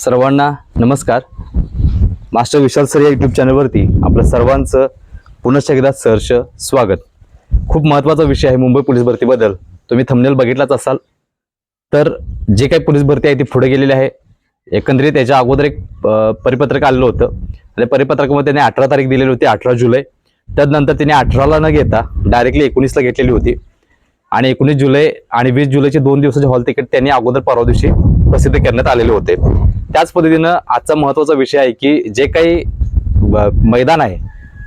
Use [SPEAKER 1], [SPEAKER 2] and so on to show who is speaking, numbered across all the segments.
[SPEAKER 1] सर्वांना नमस्कार. Master Vishal sir या यूट्यूब चॅनलवरती आपलं सर्वांचं पुनश्च एकदा सहर्ष स्वागत. खूप महत्त्वाचा विषय आहे मुंबई पोलीस भरतीबद्दल. तुम्ही थंबनेल बघितलाच असाल. तर जे काही पोलीस भरती आहे ती पुढे गेलेली आहे. एकंदरीत याच्या अगोदर एक परिपत्रक आलेलं होतं. आणि परिपत्रकामध्ये त्यांनी अठरा तारीख दिलेली होती अठरा जुलै. त्यानंतर त्यांनी अठराला न घेता डायरेक्टली एकोणीसला घेतलेली होती. आणि एकोणीस जुलै आणि वीस जुलैचे दोन दिवसाचे हॉल तिकीट त्यांनी अगोदर परवा दिवशी प्रसिद्ध करण्यात आलेले होते. त्याच पद्धतीनं आजचा महत्त्वाचा विषय आहे की जे काही मैदान आहे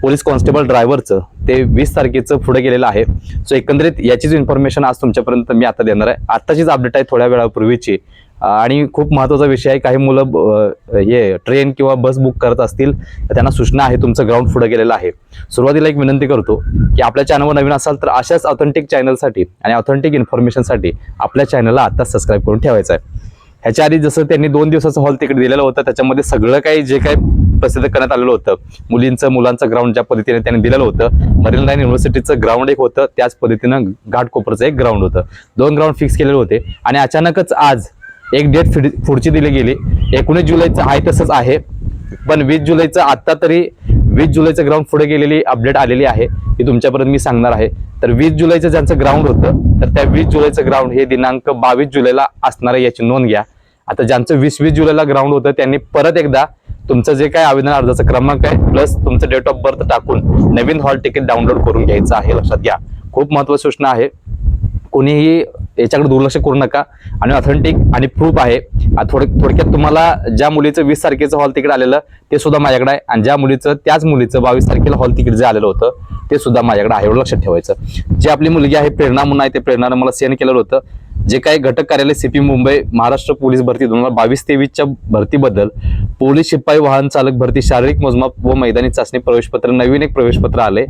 [SPEAKER 1] पोलीस कॉन्स्टेबल ड्रायव्हरचं ते वीस तारखेचं पुढे गेलेलं आहे. सो एकंदरीत याचीच इन्फॉर्मेशन आज तुमच्यापर्यंत मी आता देणार आहे. आत्ताचीच अपडेट आहे थोड्या वेळापूर्वीची. आणि खूप महत्त्वाचा विषय आहे काही मुलं हे ट्रेन किंवा बस बुक करत असतील तर त्यांना सूचना आहे तुमचं ग्राउंड पुढे गेलेलं आहे. सुरुवातीला एक विनंती करतो की आपल्या चॅनलवर नवीन असाल तर अशाच ऑथेंटिक चॅनलसाठी आणि ऑथेंटिक इन्फॉर्मेशनसाठी आपल्या चॅनलला आत्ताच सबस्क्राईब करून ठेवायचं आहे. ह्याच्या आधी जसं त्यांनी दोन दिवसाचं हॉल तिकीट दिलेलं होतं त्याच्यामध्ये सगळं काही जे काही प्रसिद्ध करण्यात आलेलं होतं मुलींचं मुलांचं ग्राउंड ज्या पद्धतीने त्यांनी दिलेलं होतं मरीन लाईन युनिव्हर्सिटीचं ग्राउंड एक होतं त्याच पद्धतीनं घाटकोपरचं एक ग्राउंड होतं. दोन ग्राउंड फिक्स केलेले होते आणि अचानकच आज एक डेट पुढची दिली गेली. एकोणीस जुलैचं आहे तसंच आहे. पण वीस जुलैचं आत्ता तरी वीस जुलैचं ग्राउंड पुढे गेलेली अपडेट आलेली आहे ती तुमच्यापर्यंत मी सांगणार आहे. तर वीस जुलैचं ज्यांचं ग्राउंड होतं तर त्या वीस जुलैचं ग्राउंड हे दिनांक बावीस जुलैला असणार आहे याची नोंद घ्या. आता ज्यांचं वीस वीस जुलैला ग्राउंड होतं त्यांनी परत एकदा तुमचं जे काय आवेदन अर्जाचा क्रमांक आहे प्लस तुमचं डेट ऑफ बर्थ टाकून नवीन हॉल तिकीट डाउनलोड करून घ्यायचं आहे लक्षात घ्या. खूप महत्वाची सूचना आहे. कोणीही याच्याकडे दुर्लक्ष करू नका. आणि ऑथेंटिक आणि प्रूफ आहे. आ, थोड थोडक्यात तुम्हाला ज्या मुलीचं वीस तारखेचं हॉल तिकीट आलेलं ते सुद्धा माझ्याकडे आहे. आणि ज्या मुलीचं त्याच मुलीचं बावीस तारखेला हॉल तिकीट जे आलेलं होतं ते सुद्धा माझ्याकडे आहे एवढं लक्षात ठेवायचं. जी आपली मुलगी आहे प्रेरणा म्हणून आहे ते प्रेरणानं मला सेंड केलेलं होतं. जे काही घटक कार्यालय सीपी मुंबई महाराष्ट्र पोलीस भरती दोन हजार बावीस तेवीसच्या भरतीबद्दल पोलीस शिपाई वाहन चालक भरती शारीरिक मोजमाप व मैदानी चाचणी प्रवेशपत्र नवीन एक प्रवेशपत्र आले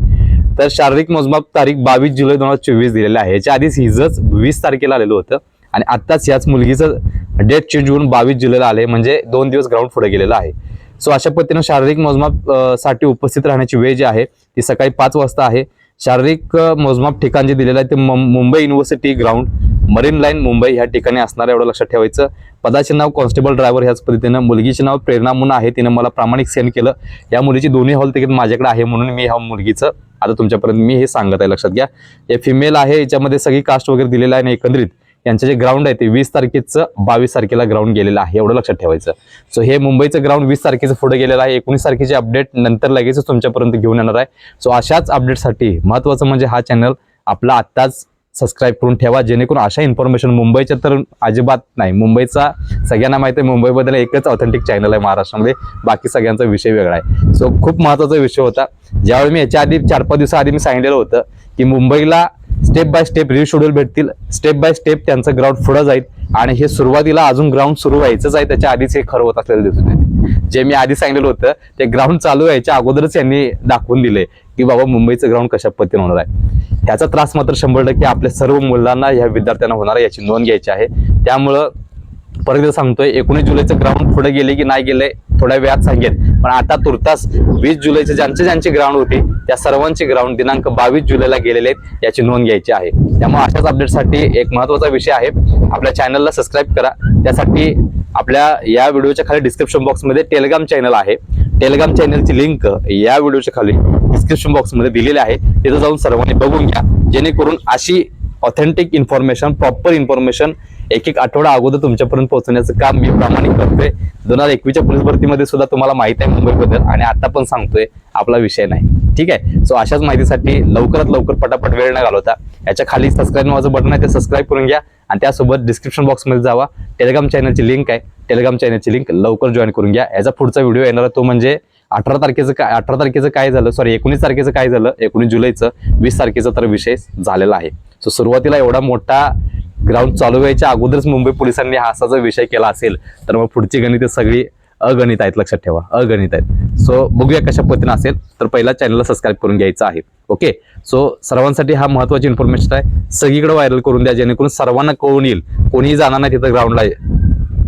[SPEAKER 1] तर शारीरिक मोजमाप तारीख बावीस जुलै दोन हजार चोवीस दिलेलं आहे. याच्या आधीच हिजच वीस तारखेला आलेलं होतं. आणि आत्ताच याच मुलगीचं डेट चेंज होऊन बावीस जुलैला आले म्हणजे दोन दिवस ग्राउंड पुढे गेलेलं आहे. सो अशा पद्धतीनं शारीरिक मोजमापसाठी उपस्थित राहण्याची वेळ जी आहे ती सकाळी पाच वाजता आहे. शारीरिक मोजमाप ठिकाण जे दिलेलं आहे ते मुं- Mumbai university ground marine line Mumbai ह्या ठिकाणी असणार एवढं लक्षात ठेवायचं. पदाचे नाव कॉन्स्टेबल ड्रायव्हर ह्याच पद्धतीनं. मुलगीचे नाव प्रेरणा म्हणून आहे तिनं मला प्रामाणिक सेंड केलं. या मुलीची दोन्ही हॉल तिकीट माझ्याकडे आहे म्हणून मी ह्या मुलगीचं आता तुमच्यापर्यंत मी हे सांगत आहे लक्षात घ्या. हे फिमेल आहे याच्यामध्ये सगळी कास्ट वगैरे दिलेलं आहे आणि एकंदरीत यांचं जे ग्राउंड आहे ते वीस तारखेचं बावीस तारखेला ग्राउंड गेलेलं आहे एवढं लक्षात ठेवायचं. सो हे मुंबईचं ग्राउंड वीस तारखेचं पुढे गेलेलं आहे. एकोणीस तारखेचे अपडेट नंतर लगेचच तुमच्यापर्यंत घेऊन येणार आहे. सो अशाच अपडेटसाठी महत्त्वाचं म्हणजे हा चॅनल आपला आत्ताच सबस्क्राईब करून ठेवा जेणेकरून अशा इन्फॉर्मेशन मुंबईच्या तर अजिबात नाही. मुंबईचा सगळ्यांना माहिती आहे मुंबईबद्दल एकच ऑथेंटिक चॅनल आहे महाराष्ट्रामध्ये. बाकी सगळ्यांचा विषय वेगळा आहे. सो खूप महत्त्वाचा विषय होता. ज्यावेळी मी याच्या आधी चार पाच दिवसाआधी मी सांगितलेलं होतं की मुंबईला स्टेप बाय स्टेप रिशेड्यूल भेटतील. स्टेप बाय स्टेप त्यांचं ग्राउंड पुढं जाईल. आणि हे सुरुवातीला अजून ग्राउंड सुरू व्हायचंच आहे त्याच्या आधीच हे खरं होत असलेलं दिसून येते. जे मी आधी सांगितलेलं होतं ते ग्राउंड चालू व्हायच्या अगोदरच यांनी दाखवून दिले की बाबा मुंबईचं ग्राउंड कशा पद्धतीने होणार आहे? ह्याचा त्रास मात्र शंभर टक्के आपल्या सर्व मुलांना ह्या विद्यार्थ्यांना होणार आहे याची नोंद घ्यायची आहे. त्यामुळं परत एकदा सांगतोय एकोणीस जुलैचं ग्राउंड पुढे गेले की नाही गेले थोड्या वेळात सांगेल पण आता तुर्तास वीस जुलैचे ज्यांचे ज्यांचे ग्राउंड होते त्या सर्वांचे ग्राउंड दिनांक बावीस जुलैला गेलेले आहेत याची नोंद घ्यायची आहे. त्यामुळे अशाच अपडेटसाठी एक महत्त्वाचा विषय आहे. आपल्या चॅनलला सबस्क्राईब करा. त्यासाठी आपल्या या व्हिडिओच्या खाली डिस्क्रिप्शन बॉक्समध्ये टेलिग्राम चॅनल आहे. टेलिग्राम चॅनलची लिंक या व्हिडिओच्या खाली डिस्क्रिप्शन बॉक्समध्ये दिलेली आहे. तिथं जाऊन सर्वांनी बघून घ्या. जेणेकरून अशी ऑथेंटिक इन्फॉर्मेशन प्रॉपर इन्फॉर्मेशन एक एक आठवडा अगोदर तुमच्यापर्यंत पोहोचवण्याचं काम मी प्रामाणिक करतोय. दोन हजार एकवीसच्या पोलीस भरतीमध्ये सुद्धा तुम्हाला माहिती आहे मुंबईबद्दल आणि आता पण सांगतोय आपला विषय नाही. ठीक आहे? सो अशाच माहितीसाठी लवकरात लवकर पटापट वेळ न घालवता याच्या खाली सबस्क्राईब माझं बटन आहे ते सबस्क्राईब करून घ्या. आणि त्यासोबत डिस्क्रिप्शन बॉक्समध्ये जावा. टेलिग्राम चॅनलची लिंक आहे. टेलिग्राम चॅनलची लिंक लवकर जॉईन करून घ्या. याचा पुढचा व्हिडिओ येणार तो म्हणजे अठरा तारखेचं काय अठरा तारखेचं काय झालं? सॉरी एकोणीस तारखेचं काय झालं? एकोणीस जुलैचं वीस तारखेचा तर विषय झालेला आहे. सो सुरुवातीला एवढा मोठा ग्राउंड चालू व्हायच्या अगोदरच मुंबई पोलिसांनी हा असा जर विषय केला असेल तर मग पुढची गणित सगळी अगणित आहेत. लक्षात ठेवा अगणित आहेत. सो बघूया कशा पद्धतीने असेल. तर पहिला चॅनलला सबस्क्राईब करून घ्यायचं आहे. ओके सो सर्वांसाठी हा महत्वाची इन्फॉर्मेशन आहे. सगळीकडे व्हायरल करून द्या जेणेकरून सर्वांना कळून येईल. कोणीही जाणार नाही तिथं ग्राउंडला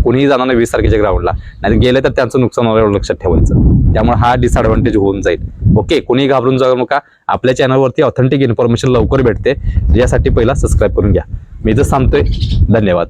[SPEAKER 1] कोणीही जाणार नाही वीस तारखेच्या ग्राउंडला नाही गेले तर त्यांचं नुकसान होणार लक्षात ठेवायचं. त्यामुळे हा डिसएडव्हान्टेज होऊन जाईल. ओके कोणी घाबरून जाऊ नका. आपल्या चॅनलवरती ऑथेंटिक इन्फॉर्मेशन लवकर भेटते. यासाठी पहिला सबस्क्राईब करून घ्या. मी जर सांगतोय धन्यवाद.